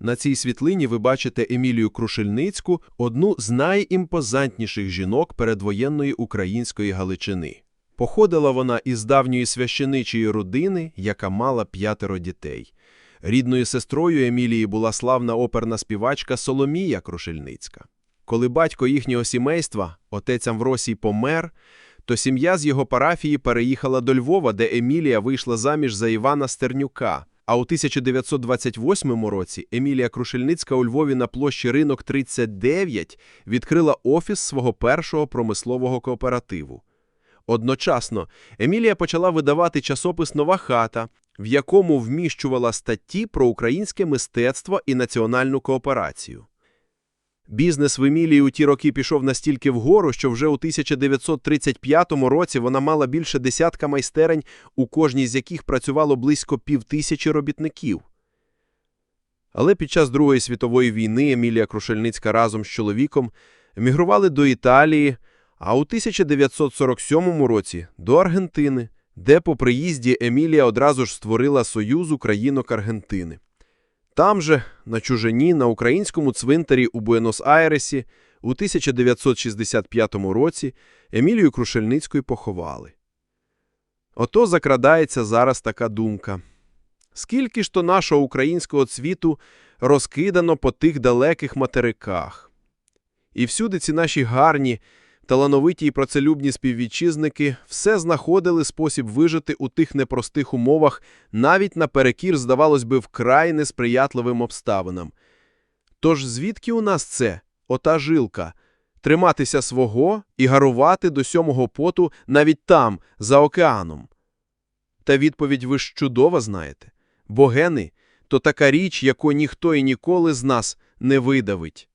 На цій світлині ви бачите Емілію Крушельницьку, одну з найімпозантніших жінок передвоєнної української Галичини. Походила вона із давньої священичої родини, яка мала п'ятеро дітей. Рідною сестрою Емілії була славна оперна співачка Соломія Крушельницька. Коли батько їхнього сімейства, отець Амвросій, помер, то сім'я з його парафії переїхала до Львова, де Емілія вийшла заміж за Івана Стернюка. А у 1928 році Емілія Крушельницька у Львові на площі Ринок 39 відкрила офіс свого першого промислового кооперативу. Одночасно Емілія почала видавати часопис «Нова хата», в якому вміщувала статті про українське мистецтво і національну кооперацію. Бізнес в Емілії у ті роки пішов настільки вгору, що вже у 1935 році вона мала більше десятка майстерень, у кожній з яких працювало близько півтисячі робітників. Але під час Другої світової війни Емілія Крушельницька разом з чоловіком емігрували до Італії, а у 1947 році – до Аргентини, де по приїзді Емілія одразу ж створила Союз Українок Аргентини. Там же, на чужині, на українському цвинтарі у Буенос-Айресі у 1965 році Емілію Крушельницьку поховали. Ото закрадається зараз така думка. Скільки ж то нашого українського цвіту розкидано по тих далеких материках? І всюди ці наші гарні, талановиті і працелюбні співвітчизники все знаходили спосіб вижити у тих непростих умовах, навіть наперекір, здавалось би, вкрай несприятливим обставинам. Тож звідки у нас це, ота жилка? Триматися свого і гарувати до сьомого поту навіть там, за океаном? Та відповідь ви ж чудово знаєте. Бо гени – то така річ, яку ніхто і ніколи з нас не видавить.